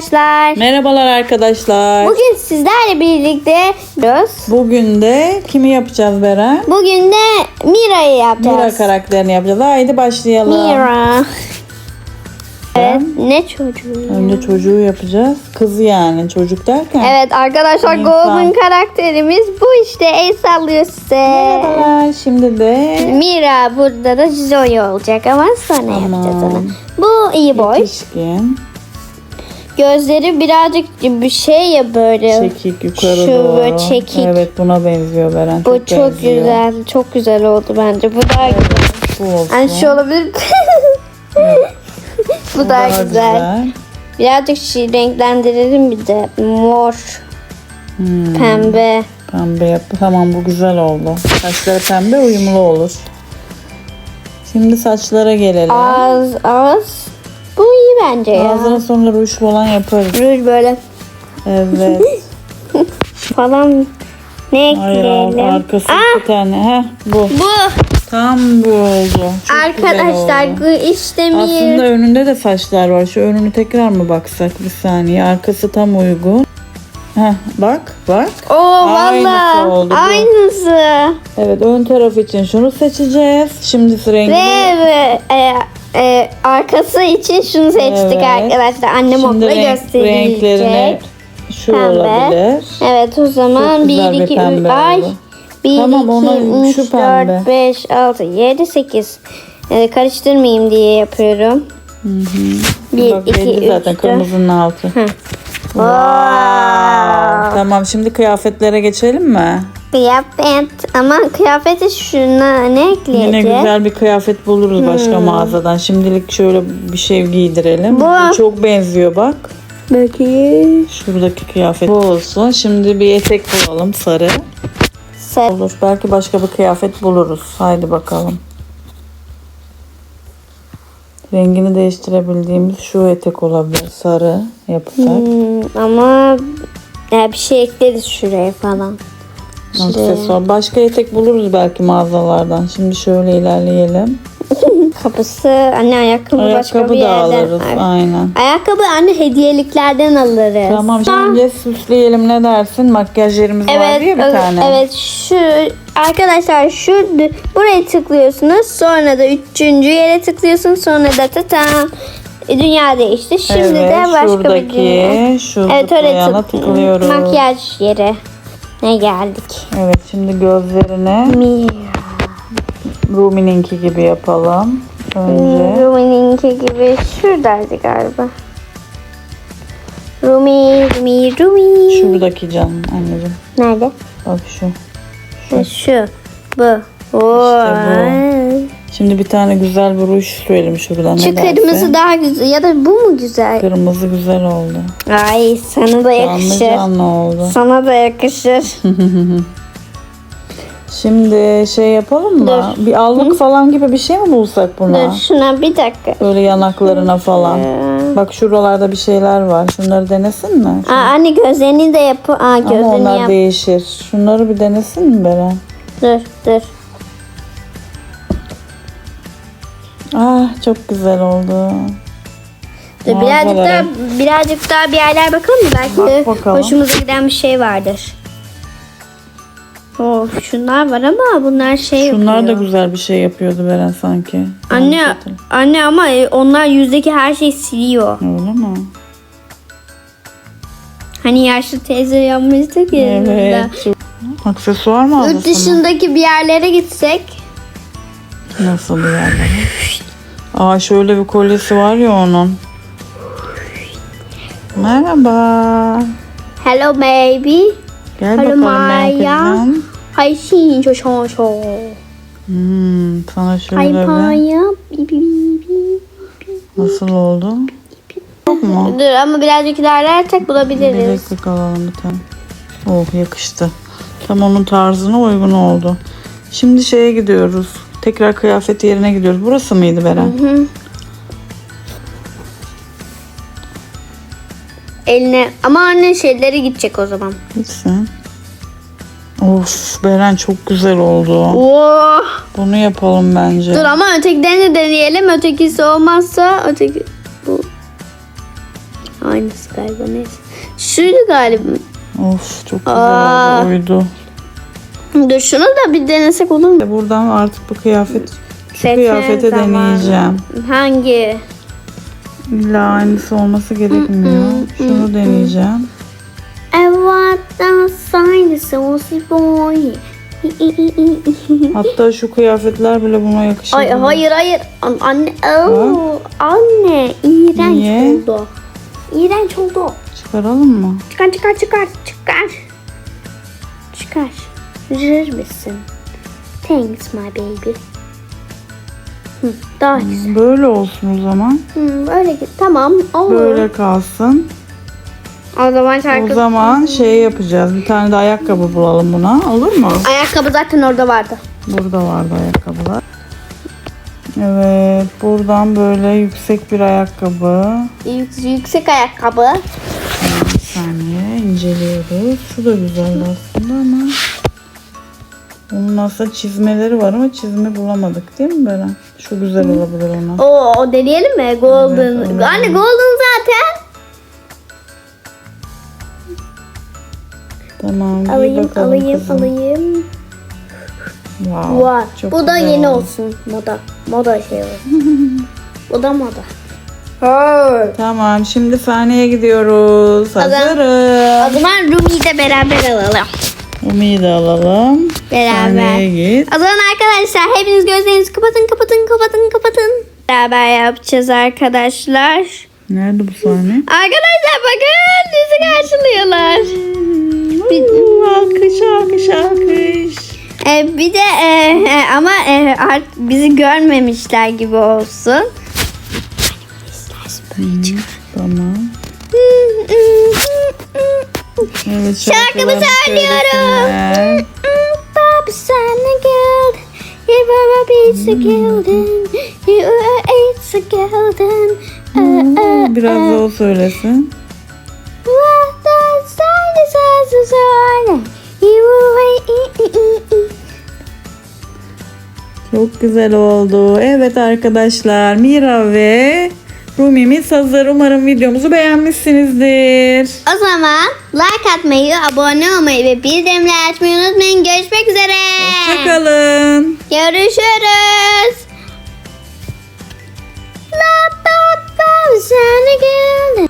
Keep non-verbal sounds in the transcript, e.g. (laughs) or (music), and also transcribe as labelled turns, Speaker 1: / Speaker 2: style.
Speaker 1: arkadaşlar.
Speaker 2: Merhabalar arkadaşlar.
Speaker 1: Bugün sizlerle birlikte yapıyoruz.
Speaker 2: Bugün de kimi yapacağız Beren?
Speaker 1: Bugün de Mira'yı yapacağız.
Speaker 2: Mira karakterini yapacağız. Haydi başlayalım.
Speaker 1: Mira. Evet, ne çocuğu?
Speaker 2: Önce çocuğu yapacağız. Kızı yani çocuk derken.
Speaker 1: Evet arkadaşlar
Speaker 2: İnsan.
Speaker 1: Golden karakterimiz bu işte el sallıyor size.
Speaker 2: Merhabalar. Şimdi de
Speaker 1: Mira burada da Zoe olacak ama sonra
Speaker 2: Tamam.
Speaker 1: yapacağız onu. Bu iyi boy.
Speaker 2: yetişkin.
Speaker 1: Gözleri birazcık bir şey ya böyle.
Speaker 2: Çekik yukarı
Speaker 1: Şu
Speaker 2: doğru.
Speaker 1: böyle çekik.
Speaker 2: Evet buna benziyor Beren.
Speaker 1: Bu
Speaker 2: Çok,
Speaker 1: çok
Speaker 2: benziyor.
Speaker 1: güzel. Çok güzel oldu bence. Bu daha güzel.
Speaker 2: Bu olsun.
Speaker 1: Yani şu olabilir. (laughs) Bu daha, güzel. Birazcık şey renklendirelim bir de. Mor,
Speaker 2: Hmm,
Speaker 1: pembe.
Speaker 2: pembe yap. Tamam bu güzel oldu. Saçları pembe uyumlu olur. Şimdi saçlara gelelim.
Speaker 1: Ağız, ağız. Bence ya.
Speaker 2: Ağzına sonra ruj falan yaparız.
Speaker 1: Ruj böyle
Speaker 2: Evet. (laughs)
Speaker 1: falan. Ne
Speaker 2: Hayır
Speaker 1: ekleyelim?
Speaker 2: arkası
Speaker 1: Ah!
Speaker 2: bir tane. Heh bu.
Speaker 1: Bu.
Speaker 2: Tam bu oldu. Çok
Speaker 1: Arkadaşlar
Speaker 2: güzel oldu.
Speaker 1: bu
Speaker 2: Aslında önünde de saçlar var. Şu önünü tekrar mı baksak bir saniye. Arkası tam uygun. Heh, bak bak.
Speaker 1: Oo
Speaker 2: Aynısı
Speaker 1: valla.
Speaker 2: oldu bu.
Speaker 1: Aynısı.
Speaker 2: Evet ön taraf için şunu seçeceğiz. Şimdi rengini
Speaker 1: Ve, ve e, e, arkası için şunu seçtik
Speaker 2: Evet.
Speaker 1: arkadaşlar. Annem
Speaker 2: Şimdi
Speaker 1: okula
Speaker 2: renk-
Speaker 1: gösterecek.
Speaker 2: renklerini şu
Speaker 1: Pembe.
Speaker 2: olabilir.
Speaker 1: Evet o zaman
Speaker 2: Çok
Speaker 1: 1,
Speaker 2: güzel bir
Speaker 1: 2, 3,
Speaker 2: pembe
Speaker 1: ay.
Speaker 2: oldu.
Speaker 1: 1,
Speaker 2: Tamam, ona
Speaker 1: 2,
Speaker 2: şu
Speaker 1: 3,
Speaker 2: pembe.
Speaker 1: 4, 5, 6, 7, 8. Ee, karıştırmayayım diye yapıyorum. 1,
Speaker 2: Bak
Speaker 1: 2,
Speaker 2: belli
Speaker 1: 3,
Speaker 2: zaten
Speaker 1: 4.
Speaker 2: kırmızının altı. Wow. Tamam şimdi kıyafetlere geçelim mi?
Speaker 1: Kıyafet ama kıyafeti şuna ne ekleyeceğiz?
Speaker 2: Yine güzel bir kıyafet buluruz başka mağazadan. Şimdilik şöyle bir şey giydirelim.
Speaker 1: Bu-
Speaker 2: Bu çok benziyor bak.
Speaker 1: Bakayım.
Speaker 2: Şuradaki kıyafet bu olsun. Şimdi bir etek bulalım sarı.
Speaker 1: Sarı.
Speaker 2: Olur. Belki başka bir kıyafet buluruz. Haydi bakalım. Rengini değiştirebildiğimiz şu etek olabilir. Sarı yapacak.
Speaker 1: Hmm, ama ya bir şey ekleriz şuraya falan.
Speaker 2: Aksesuar. Başka etek buluruz belki mağazalardan. Şimdi şöyle ilerleyelim. (laughs)
Speaker 1: Kapısı anne ayakkabı, başka
Speaker 2: Ayakkabı
Speaker 1: bir
Speaker 2: da
Speaker 1: yerden.
Speaker 2: alırız.
Speaker 1: Ay-
Speaker 2: Aynen.
Speaker 1: Ayakkabı anne hediyeliklerden alırız.
Speaker 2: Tamam şimdi süsleyelim ne dersin? Makyaj yerimiz var ya bir tane.
Speaker 1: evet şu arkadaşlar şu buraya tıklıyorsunuz sonra da üçüncü yere tıklıyorsunuz sonra da ta tam dünya değişti. Şimdi
Speaker 2: Evet,
Speaker 1: de başka
Speaker 2: şuradaki,
Speaker 1: bir dünya.
Speaker 2: şu
Speaker 1: Evet
Speaker 2: zıplayana
Speaker 1: tık-
Speaker 2: tıklıyoruz.
Speaker 1: Makyaj yeri. Ne geldik?
Speaker 2: Evet şimdi gözlerini
Speaker 1: Mira.
Speaker 2: Rumi'ninki gibi yapalım. Önce.
Speaker 1: Rumi'ninki gibi şuradaydı galiba. Rumi, Rumi, Rumi.
Speaker 2: Şuradaki canım anneciğim.
Speaker 1: Nerede?
Speaker 2: Bak şu.
Speaker 1: Ha, Şu. Bu. Oo.
Speaker 2: Şimdi bir tane güzel bir ruj sürelim şuradan.
Speaker 1: Şu kırmızı daha güzel ya da bu mu güzel?
Speaker 2: Kırmızı güzel oldu.
Speaker 1: Ay sana da
Speaker 2: Canlı
Speaker 1: yakışır.
Speaker 2: canlı oldu.
Speaker 1: Sana da yakışır. (laughs)
Speaker 2: Şimdi şey yapalım mı? Bir allık falan gibi bir şey mi bulsak buna?
Speaker 1: Dur şuna bir dakika.
Speaker 2: Böyle yanaklarına falan.
Speaker 1: Ee,
Speaker 2: Bak şuralarda bir şeyler var. Şunları denesin mi?
Speaker 1: Aa, anne gözlerini de yap. Aa
Speaker 2: Ama
Speaker 1: gözlerini
Speaker 2: onlar
Speaker 1: yap.
Speaker 2: değişir. Şunları bir denesin mi Beren?
Speaker 1: Dur dur.
Speaker 2: Ah çok güzel oldu.
Speaker 1: Dur birazcık daha birazcık daha bir yerler bakalım mı? Belki
Speaker 2: Bak bakalım.
Speaker 1: hoşumuza giden bir şey vardır. Oh şunlar var ama bunlar şey
Speaker 2: Şunlar da
Speaker 1: yapıyor.
Speaker 2: güzel bir şey yapıyordu Beren sanki.
Speaker 1: Anne anne ama e, onlar yüzdeki her şeyi siliyor.
Speaker 2: Öyle mi?
Speaker 1: Hani yaşlı teyze yapmıştık ya.
Speaker 2: Evet. Aksesuar mı aldın
Speaker 1: Yurt
Speaker 2: sana?
Speaker 1: dışındaki bir yerlere gitsek.
Speaker 2: Nasıl bir yerden? Aa şöyle bir kolyesi var ya onun. Merhaba.
Speaker 1: Hello baby.
Speaker 2: Gel
Speaker 1: Hello Maya.
Speaker 2: Ay
Speaker 1: şey, şin ço ço ço.
Speaker 2: Hmm, sana şöyle
Speaker 1: Ay. Maya.
Speaker 2: Nasıl oldu? Yok mu?
Speaker 1: Dur ama birazcık ilerlersek bulabiliriz.
Speaker 2: Bileklik alalım bir tane. Oh yakıştı. Tam onun tarzına uygun oldu. Şimdi şeye gidiyoruz. Tekrar kıyafet yerine gidiyoruz. Burası mıydı Beren?
Speaker 1: Hı. Eline ama anne şeyleri gidecek o zaman.
Speaker 2: Gitsin. Of Beren çok güzel oldu.
Speaker 1: Oh.
Speaker 2: Bunu yapalım bence.
Speaker 1: Dur ama ötekilerini de deneyelim. Ötekisi olmazsa öteki bu. aynısı galiba neyse. Şuydu galiba.
Speaker 2: Of çok güzel
Speaker 1: Aa.
Speaker 2: oldu uydu.
Speaker 1: Dur şunu da bir denesek olur mu?
Speaker 2: Buradan artık bu kıyafet şu
Speaker 1: Seçme
Speaker 2: kıyafete
Speaker 1: zamanı.
Speaker 2: deneyeceğim.
Speaker 1: Hangi?
Speaker 2: İlla aynısı olması gerekmiyor. Şunu deneyeceğim.
Speaker 1: Evet, aynısı olsun boy.
Speaker 2: Hatta şu kıyafetler bile buna yakışır.
Speaker 1: Ay hayır hayır. An- Anne, oo, anne, iğrenç
Speaker 2: Niye?
Speaker 1: oldu. İğrenç oldu.
Speaker 2: Çıkaralım mı?
Speaker 1: Çıkar çıkar çıkar çıkar. Çıkar. Verir misin? Thanks my baby. Hı, daha güzel.
Speaker 2: Böyle olsun o zaman.
Speaker 1: Hı, böyle git. Tamam olur.
Speaker 2: Böyle kalsın.
Speaker 1: O zaman şarkı.
Speaker 2: O zaman şey yapacağız. Bir tane de ayakkabı bulalım buna. Olur mu?
Speaker 1: Ayakkabı zaten orada vardı.
Speaker 2: Burada vardı ayakkabılar. Evet. Buradan böyle yüksek bir ayakkabı.
Speaker 1: Yük- yüksek ayakkabı.
Speaker 2: Bir saniye inceliyoruz. Şu da güzel aslında ama. Onun aslında çizmeleri var ama çizme bulamadık değil mi Beren? Şu güzel olabilir ona.
Speaker 1: Oo, o deneyelim mi? Golden.
Speaker 2: Evet.
Speaker 1: Anne golden zaten.
Speaker 2: Tamam. giy
Speaker 1: Alayım,
Speaker 2: bakalım
Speaker 1: alayım,
Speaker 2: kızım.
Speaker 1: alayım.
Speaker 2: Wow,
Speaker 1: Var.
Speaker 2: çok
Speaker 1: Bu da
Speaker 2: güzel
Speaker 1: yeni
Speaker 2: oldu.
Speaker 1: olsun. Moda. Moda şey olsun. (laughs) Bu da moda. Hayır.
Speaker 2: Tamam şimdi sahneye gidiyoruz. Hazırım.
Speaker 1: O zaman Rumi'yi de beraber alalım.
Speaker 2: Umi'yi de alalım.
Speaker 1: Beraber.
Speaker 2: Git.
Speaker 1: O zaman arkadaşlar hepiniz gözlerinizi kapatın kapatın kapatın kapatın. Beraber yapacağız arkadaşlar.
Speaker 2: Nerede bu sahne?
Speaker 1: Arkadaşlar bakın bizi karşılıyorlar.
Speaker 2: Alkış alkış alkış.
Speaker 1: Ee, bir de e, e, ama e, art, bizi görmemişler gibi olsun.
Speaker 2: Tamam. Evet
Speaker 1: Şarkımı
Speaker 2: şarkılarını
Speaker 1: söylüyorum. Baba sana girl, you were a piece of golden, you were a piece of golden.
Speaker 2: Biraz da o söylesin. Çok güzel oldu. Evet arkadaşlar Mira ve Rumi'miz hazır. Umarım videomuzu beğenmişsinizdir.
Speaker 1: O zaman like atmayı, abone olmayı ve bildirimleri açmayı unutmayın. Görüşmek üzere.
Speaker 2: Hoşçakalın.
Speaker 1: Görüşürüz. La ba ba sana geldi.